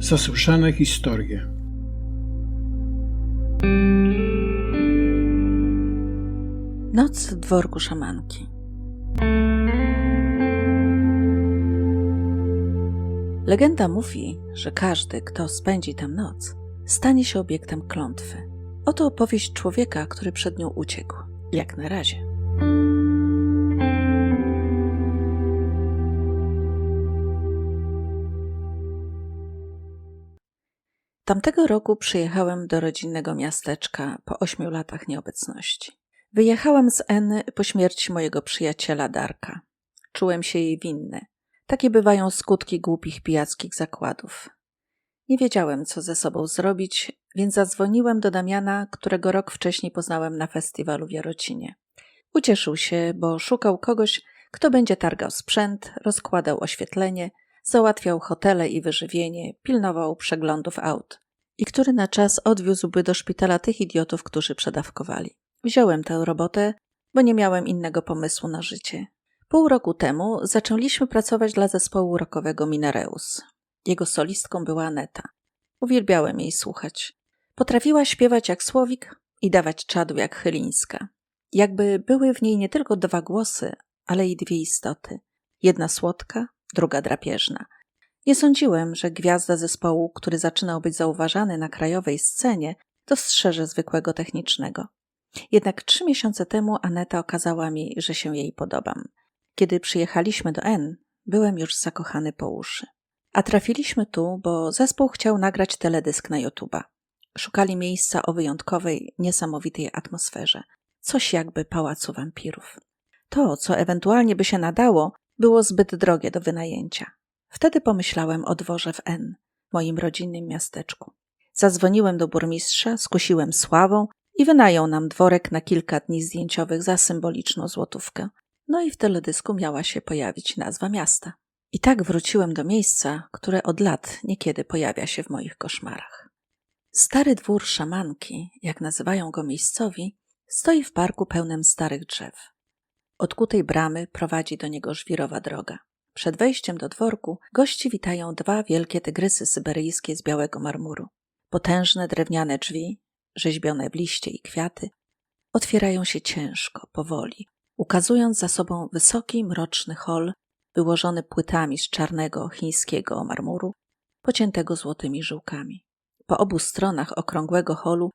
Zasłyszane historie. Noc w dworku szamanki. Legenda mówi, że każdy, kto spędzi tam noc, stanie się obiektem klątwy. Oto opowieść człowieka, który przed nią uciekł. Jak na razie. Tamtego roku przyjechałem do rodzinnego miasteczka po ośmiu latach nieobecności. Wyjechałem z N po śmierci mojego przyjaciela Darka. Czułem się jej winny. Takie bywają skutki głupich pijackich zakładów. Nie wiedziałem, co ze sobą zrobić, więc zadzwoniłem do Damiana, którego rok wcześniej poznałem na festiwalu w Jarocinie. Ucieszył się, bo szukał kogoś, kto będzie targał sprzęt, rozkładał oświetlenie, załatwiał hotele i wyżywienie, pilnował przeglądów aut i który na czas odwiózłby do szpitala tych idiotów, którzy przedawkowali. Wziąłem tę robotę, bo nie miałem innego pomysłu na życie. Pół roku temu zaczęliśmy pracować dla zespołu rockowego Minareus. Jego solistką była Aneta. Uwielbiałem jej słuchać. Potrafiła śpiewać jak słowik i dawać czadu jak chylińska. Jakby były w niej nie tylko dwa głosy, ale i dwie istoty. Jedna słodka, druga drapieżna. Nie sądziłem, że gwiazda zespołu, który zaczynał być zauważany na krajowej scenie, dostrzeże zwykłego technicznego. Jednak trzy miesiące temu Aneta okazała mi, że się jej podobam. Kiedy przyjechaliśmy do N, byłem już zakochany po uszy. A trafiliśmy tu, bo zespół chciał nagrać teledysk na YouTube'a. Szukali miejsca o wyjątkowej, niesamowitej atmosferze. Coś jakby pałacu wampirów. To, co ewentualnie by się nadało, było zbyt drogie do wynajęcia. Wtedy pomyślałem o dworze w N, moim rodzinnym miasteczku. Zadzwoniłem do burmistrza, skusiłem sławą i wynajął nam dworek na kilka dni zdjęciowych za symboliczną złotówkę. No i w teledysku miała się pojawić nazwa miasta. I tak wróciłem do miejsca, które od lat niekiedy pojawia się w moich koszmarach. Stary dwór szamanki, jak nazywają go miejscowi, stoi w parku pełnym starych drzew. Od kutej bramy prowadzi do niego żwirowa droga. Przed wejściem do dworku gości witają dwa wielkie tygrysy syberyjskie z białego marmuru. Potężne drewniane drzwi, rzeźbione w liście i kwiaty, otwierają się ciężko, powoli, ukazując za sobą wysoki, mroczny hol wyłożony płytami z czarnego chińskiego marmuru, pociętego złotymi żyłkami. Po obu stronach okrągłego holu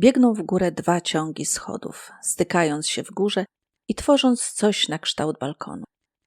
biegną w górę dwa ciągi schodów, stykając się w górze i tworząc coś na kształt balkonu.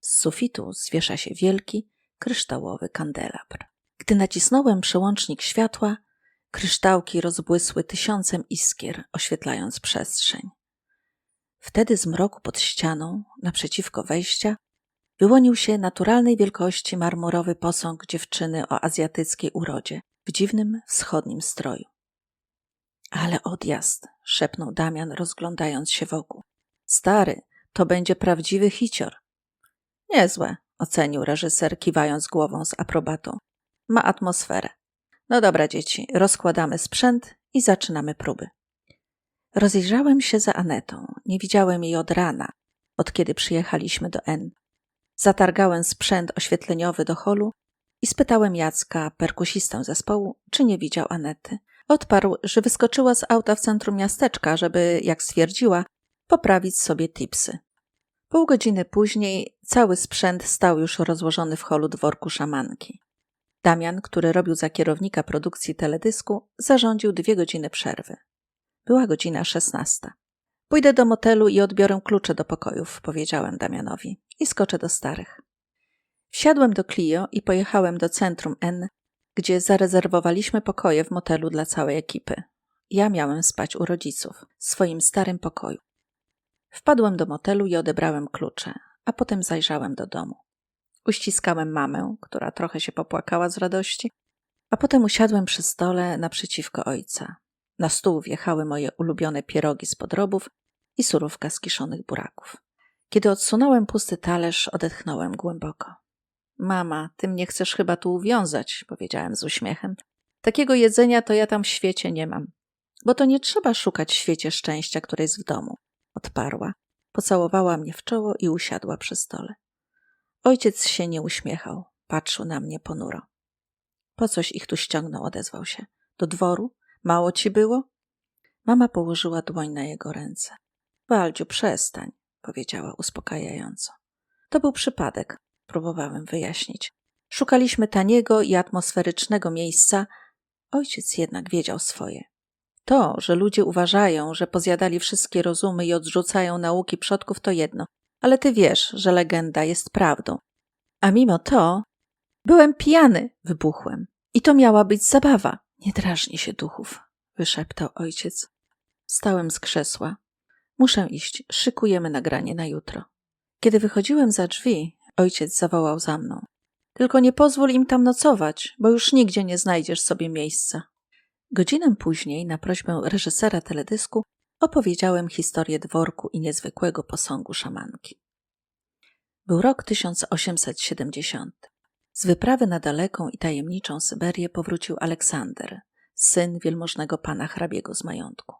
Z sufitu zwiesza się wielki, kryształowy kandelabr. Gdy nacisnąłem przełącznik światła, kryształki rozbłysły tysiącem iskier, oświetlając przestrzeń. Wtedy z mroku pod ścianą, naprzeciwko wejścia, wyłonił się naturalnej wielkości marmurowy posąg dziewczyny o azjatyckiej urodzie, w dziwnym wschodnim stroju. Ale odjazd, szepnął Damian, rozglądając się wokół. Stary, to będzie prawdziwy hicior. Niezłe, ocenił reżyser, kiwając głową z aprobatą. Ma atmosferę. No dobra, dzieci, rozkładamy sprzęt i zaczynamy próby. Rozejrzałem się za Anetą. Nie widziałem jej od rana, od kiedy przyjechaliśmy do N. Zatargałem sprzęt oświetleniowy do holu i spytałem Jacka, perkusistę zespołu, czy nie widział Anety. Odparł, że wyskoczyła z auta w centrum miasteczka, żeby, jak stwierdziła, poprawić sobie tipsy. Pół godziny później cały sprzęt stał już rozłożony w holu dworku szamanki. Damian, który robił za kierownika produkcji teledysku, zarządził dwie godziny przerwy. Była godzina szesnasta. Pójdę do motelu i odbiorę klucze do pokojów, powiedziałem Damianowi, i skoczę do starych. Wsiadłem do Clio i pojechałem do centrum N, gdzie zarezerwowaliśmy pokoje w motelu dla całej ekipy. Ja miałem spać u rodziców, w swoim starym pokoju. Wpadłem do motelu i odebrałem klucze, a potem zajrzałem do domu. Uściskałem mamę, która trochę się popłakała z radości, a potem usiadłem przy stole naprzeciwko ojca. Na stół wjechały moje ulubione pierogi z podrobów i surówka z kiszonych buraków. Kiedy odsunąłem pusty talerz, odetchnąłem głęboko. Mama, ty mnie chcesz chyba tu uwiązać, powiedziałem z uśmiechem. Takiego jedzenia to ja tam w świecie nie mam. Bo to nie trzeba szukać w świecie szczęścia, które jest w domu, odparła. Pocałowała mnie w czoło i usiadła przy stole. Ojciec się nie uśmiechał, patrzył na mnie ponuro. Po coś ich tu ściągnął, odezwał się. Do dworu? Mało ci było? Mama położyła dłoń na jego ręce. Waldziu, przestań, powiedziała uspokajająco. To był przypadek, próbowałem wyjaśnić. Szukaliśmy taniego i atmosferycznego miejsca. Ojciec jednak wiedział swoje. To, że ludzie uważają, że pozjadali wszystkie rozumy i odrzucają nauki przodków, to jedno, ale ty wiesz, że legenda jest prawdą. A mimo to byłem pijany, wybuchłem. I to miała być zabawa. Nie drażni się duchów, wyszeptał ojciec. Wstałem z krzesła. Muszę iść, szykujemy nagranie na jutro. Kiedy wychodziłem za drzwi, ojciec zawołał za mną. Tylko nie pozwól im tam nocować, bo już nigdzie nie znajdziesz sobie miejsca. Godzinę później, na prośbę reżysera teledysku, opowiedziałem historię dworku i niezwykłego posągu szamanki. Był rok 1870. Z wyprawy na daleką i tajemniczą Syberię powrócił Aleksander, syn wielmożnego pana hrabiego z majątku.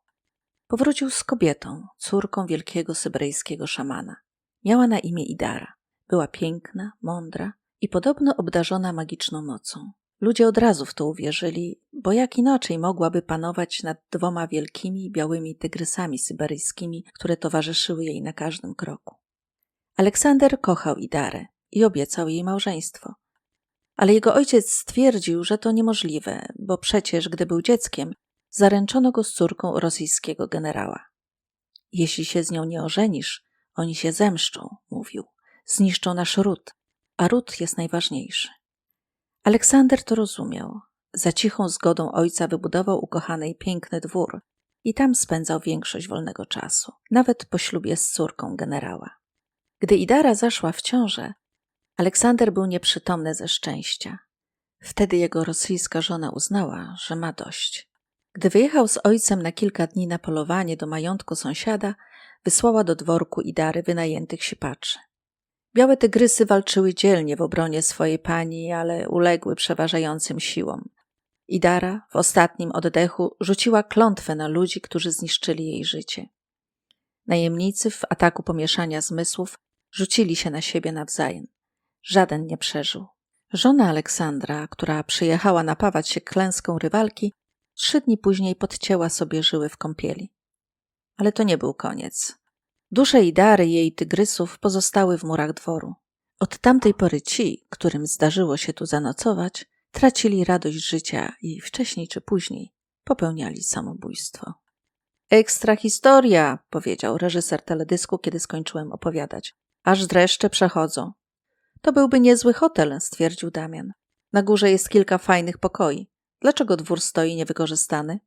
Powrócił z kobietą, córką wielkiego syberyjskiego szamana. Miała na imię Idara. Była piękna, mądra i podobno obdarzona magiczną mocą. Ludzie od razu w to uwierzyli, bo jak inaczej mogłaby panować nad dwoma wielkimi białymi tygrysami syberyjskimi, które towarzyszyły jej na każdym kroku. Aleksander kochał Idarę i obiecał jej małżeństwo. Ale jego ojciec stwierdził, że to niemożliwe, bo przecież, gdy był dzieckiem, zaręczono go z córką rosyjskiego generała. Jeśli się z nią nie ożenisz, oni się zemszczą, mówił. Zniszczą nasz ród, a ród jest najważniejszy. Aleksander to rozumiał. Za cichą zgodą ojca wybudował ukochanej piękny dwór i tam spędzał większość wolnego czasu, nawet po ślubie z córką generała. Gdy Idara zaszła w ciążę, Aleksander był nieprzytomny ze szczęścia. Wtedy jego rosyjska żona uznała, że ma dość. Gdy wyjechał z ojcem na kilka dni na polowanie do majątku sąsiada, wysłała do dworku Idary wynajętych sipaczy. Białe tygrysy walczyły dzielnie w obronie swojej pani, ale uległy przeważającym siłom. Idara w ostatnim oddechu rzuciła klątwę na ludzi, którzy zniszczyli jej życie. Najemnicy w ataku pomieszania zmysłów rzucili się na siebie nawzajem. Żaden nie przeżył. Żona Aleksandra, która przyjechała napawać się klęską rywalki, trzy dni później podcięła sobie żyły w kąpieli. Ale to nie był koniec. Dusze i jej tygrysów pozostały w murach dworu. Od tamtej pory ci, którym zdarzyło się tu zanocować, tracili radość życia i wcześniej czy później popełniali samobójstwo. Ekstra historia, powiedział reżyser teledysku, kiedy skończyłem opowiadać. Aż dreszcze przechodzą. To byłby niezły hotel, stwierdził Damian. Na górze jest kilka fajnych pokoi. Dlaczego dwór stoi niewykorzystany?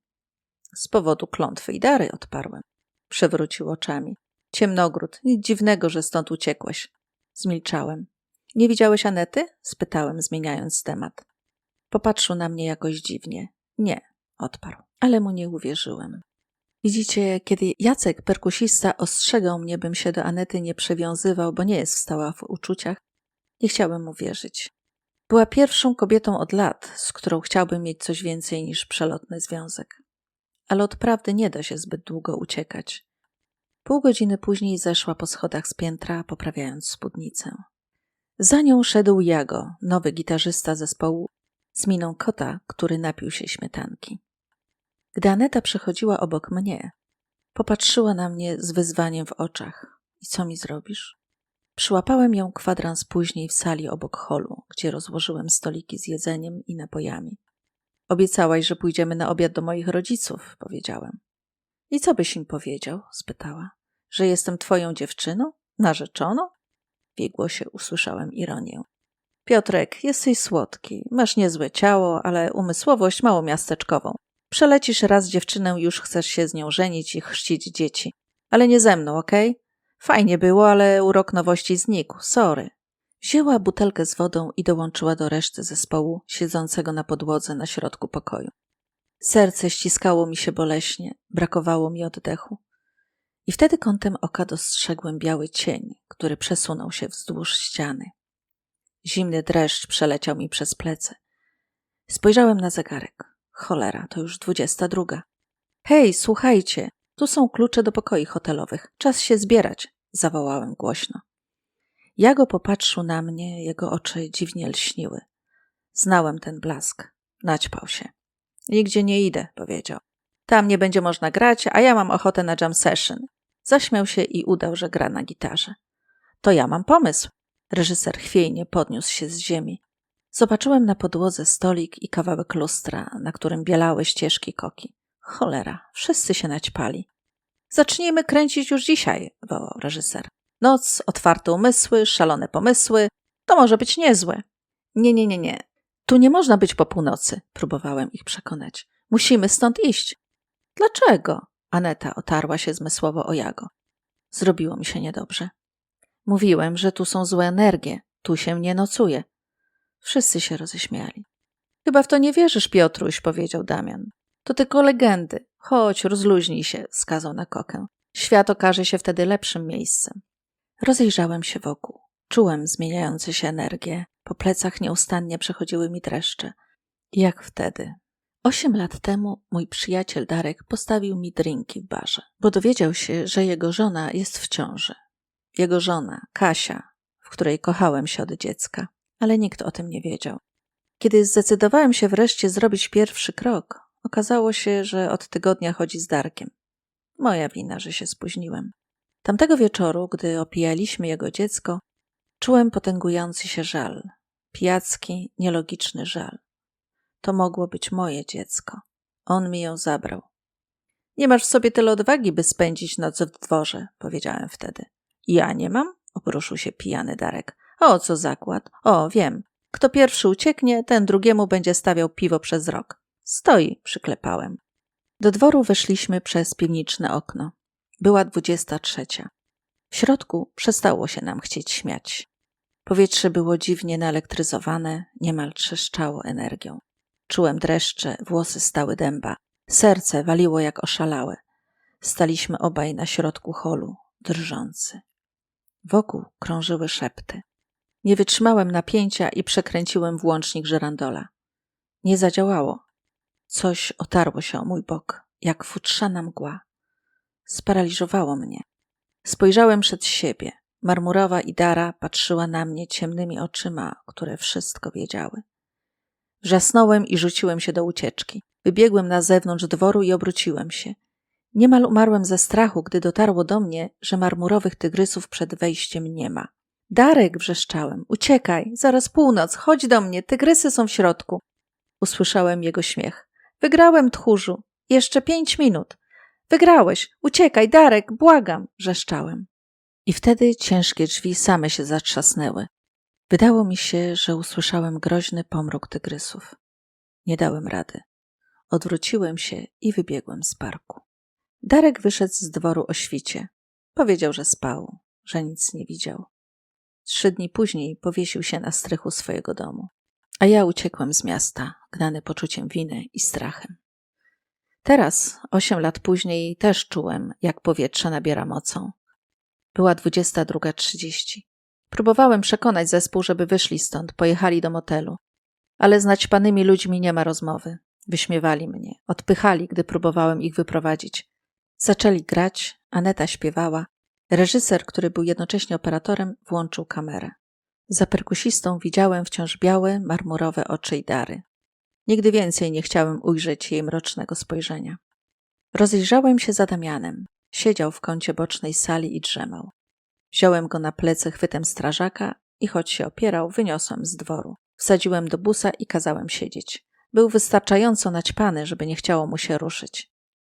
Z powodu klątwy i dary, odparłem. Przewrócił oczami. Ciemnogród, nic dziwnego, że stąd uciekłeś. Zmilczałem. Nie widziałeś Anety? spytałem, zmieniając temat. Popatrzył na mnie jakoś dziwnie. Nie, odparł, ale mu nie uwierzyłem. Widzicie, kiedy Jacek, perkusista, ostrzegał mnie, bym się do Anety nie przywiązywał, bo nie jest stała w uczuciach, nie chciałem mu wierzyć. Była pierwszą kobietą od lat, z którą chciałbym mieć coś więcej niż przelotny związek. Ale od prawdy nie da się zbyt długo uciekać. Pół godziny później zeszła po schodach z piętra, poprawiając spódnicę. Za nią szedł Jago, nowy gitarzysta zespołu, z miną kota, który napił się śmietanki. Gdy Aneta przechodziła obok mnie, popatrzyła na mnie z wyzwaniem w oczach. I co mi zrobisz? Przyłapałem ją kwadrans później w sali obok holu, gdzie rozłożyłem stoliki z jedzeniem i napojami. Obiecałaś, że pójdziemy na obiad do moich rodziców, powiedziałem. I co byś im powiedział? spytała. Że jestem twoją dziewczyną? Narzeczoną? W jej głosie usłyszałem ironię. Piotrek, jesteś słodki, masz niezłe ciało, ale umysłowość mało miasteczkową. Przelecisz raz dziewczynę, już chcesz się z nią żenić i chrzcić dzieci. Ale nie ze mną, okej? Okay? Fajnie było, ale urok nowości znikł. Sorry. Wzięła butelkę z wodą i dołączyła do reszty zespołu, siedzącego na podłodze na środku pokoju. Serce ściskało mi się boleśnie, brakowało mi oddechu. I wtedy kątem oka dostrzegłem biały cień, który przesunął się wzdłuż ściany. Zimny dreszcz przeleciał mi przez plecy. Spojrzałem na zegarek. Cholera, to już dwudziesta druga. Hej, słuchajcie, tu są klucze do pokoi hotelowych. Czas się zbierać, zawołałem głośno. Jago popatrzył na mnie, jego oczy dziwnie lśniły. Znałem ten blask. Naćpał się. Nigdzie nie idę, powiedział. Tam nie będzie można grać, a ja mam ochotę na jam session. Zaśmiał się i udał, że gra na gitarze. To ja mam pomysł. Reżyser chwiejnie podniósł się z ziemi. Zobaczyłem na podłodze stolik i kawałek lustra, na którym bielały ścieżki koki. Cholera, wszyscy się naćpali. Zacznijmy kręcić już dzisiaj, wołał reżyser. Noc, otwarte umysły, szalone pomysły. To może być niezłe. Nie, nie, nie, nie. Tu nie można być po północy, próbowałem ich przekonać. Musimy stąd iść. Dlaczego? Aneta otarła się zmysłowo o Jago. Zrobiło mi się niedobrze. Mówiłem, że tu są złe energie, tu się nie nocuje. Wszyscy się roześmiali. Chyba w to nie wierzysz, Piotruś, powiedział Damian. To tylko legendy. Chodź, rozluźnij się, wskazał na kokę. Świat okaże się wtedy lepszym miejscem. Rozejrzałem się wokół. Czułem zmieniające się energie. Po plecach nieustannie przechodziły mi dreszcze. Jak wtedy. Osiem lat temu mój przyjaciel Darek postawił mi drinki w barze, bo dowiedział się, że jego żona jest w ciąży. Jego żona, Kasia, w której kochałem się od dziecka, ale nikt o tym nie wiedział. Kiedy zdecydowałem się wreszcie zrobić pierwszy krok, okazało się, że od tygodnia chodzi z Darkiem. Moja wina, że się spóźniłem. Tamtego wieczoru, gdy opijaliśmy jego dziecko, czułem potęgujący się żal. Pijacki, nielogiczny żal. To mogło być moje dziecko. On mi ją zabrał. Nie masz w sobie tyle odwagi, by spędzić noc w dworze, powiedziałem wtedy. Ja nie mam? obruszył się pijany Darek. O, co zakład? O, wiem. Kto pierwszy ucieknie, ten drugiemu będzie stawiał piwo przez rok. Stoi, przyklepałem. Do dworu weszliśmy przez piwniczne okno. Była dwudziesta trzecia. W środku przestało się nam chcieć śmiać. Powietrze było dziwnie naelektryzowane, niemal trzeszczało energią. Czułem dreszcze, włosy stały dęba. Serce waliło jak oszalałe. Staliśmy obaj na środku holu, drżący. Wokół krążyły szepty. Nie wytrzymałem napięcia i przekręciłem włącznik żerandola. Nie zadziałało. Coś otarło się o mój bok, jak futrzana mgła. Sparaliżowało mnie. Spojrzałem przed siebie. Marmurowa Idara patrzyła na mnie ciemnymi oczyma, które wszystko wiedziały. Wrzasnąłem i rzuciłem się do ucieczki. Wybiegłem na zewnątrz dworu i obróciłem się. Niemal umarłem ze strachu, gdy dotarło do mnie, że marmurowych tygrysów przed wejściem nie ma. Darek, wrzeszczałem, uciekaj, zaraz północ, chodź do mnie, tygrysy są w środku. Usłyszałem jego śmiech. Wygrałem, tchórzu, jeszcze pięć minut. Wygrałeś, uciekaj, Darek, błagam, wrzeszczałem. I wtedy ciężkie drzwi same się zatrzasnęły. Wydało mi się, że usłyszałem groźny pomruk tygrysów. Nie dałem rady. Odwróciłem się i wybiegłem z parku. Darek wyszedł z dworu o świcie. Powiedział, że spał, że nic nie widział. Trzy dni później powiesił się na strychu swojego domu. A ja uciekłem z miasta, gnany poczuciem winy i strachem. Teraz, osiem lat później, też czułem, jak powietrze nabiera mocą. Była dwudziesta druga trzydzieści. Próbowałem przekonać zespół, żeby wyszli stąd, pojechali do motelu. Ale z naćpanymi ludźmi nie ma rozmowy. Wyśmiewali mnie, odpychali, gdy próbowałem ich wyprowadzić. Zaczęli grać, Aneta śpiewała. Reżyser, który był jednocześnie operatorem, włączył kamerę. Za perkusistą widziałem wciąż białe, marmurowe oczy Idary. Nigdy więcej nie chciałem ujrzeć jej mrocznego spojrzenia. Rozejrzałem się za Damianem. Siedział w kącie bocznej sali i drzemał. Wziąłem go na plecy chwytem strażaka i choć się opierał, wyniosłem z dworu. Wsadziłem do busa i kazałem siedzieć. Był wystarczająco naćpany, żeby nie chciało mu się ruszyć.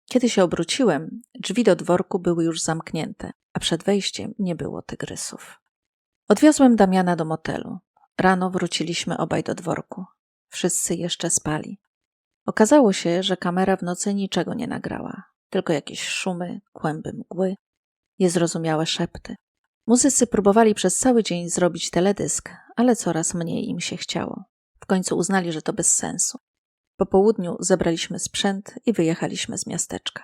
Kiedy się obróciłem, drzwi do dworku były już zamknięte, a przed wejściem nie było tygrysów. Odwiozłem Damiana do motelu. Rano wróciliśmy obaj do dworku. Wszyscy jeszcze spali. Okazało się, że kamera w nocy niczego nie nagrała, tylko jakieś szumy, kłęby mgły, niezrozumiałe szepty. Muzycy próbowali przez cały dzień zrobić teledysk, ale coraz mniej im się chciało. W końcu uznali, że to bez sensu. Po południu zebraliśmy sprzęt i wyjechaliśmy z miasteczka.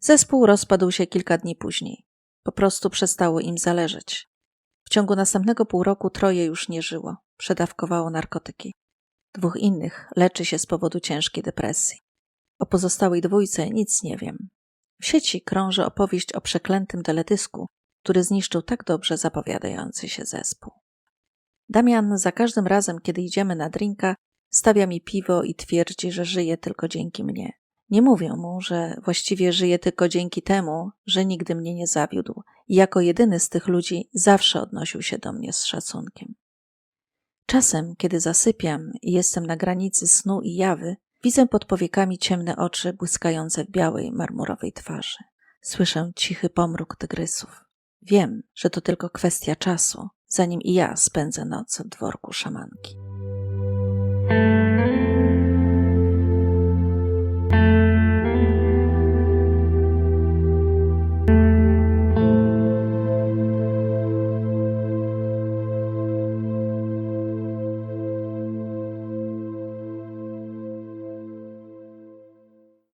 Zespół rozpadł się kilka dni później. Po prostu przestało im zależeć. W ciągu następnego pół roku troje już nie żyło, przedawkowało narkotyki. Dwóch innych leczy się z powodu ciężkiej depresji. O pozostałej dwójce nic nie wiem. W sieci krąży opowieść o przeklętym teledysku, który zniszczył tak dobrze zapowiadający się zespół. Damian za każdym razem, kiedy idziemy na drinka, stawia mi piwo i twierdzi, że żyje tylko dzięki mnie. Nie mówię mu, że właściwie żyje tylko dzięki temu, że nigdy mnie nie zawiódł i jako jedyny z tych ludzi zawsze odnosił się do mnie z szacunkiem. Czasem, kiedy zasypiam i jestem na granicy snu i jawy, widzę pod powiekami ciemne oczy błyskające w białej marmurowej twarzy. Słyszę cichy pomruk tygrysów. Wiem, że to tylko kwestia czasu, zanim i ja spędzę noc w dworku szamanki.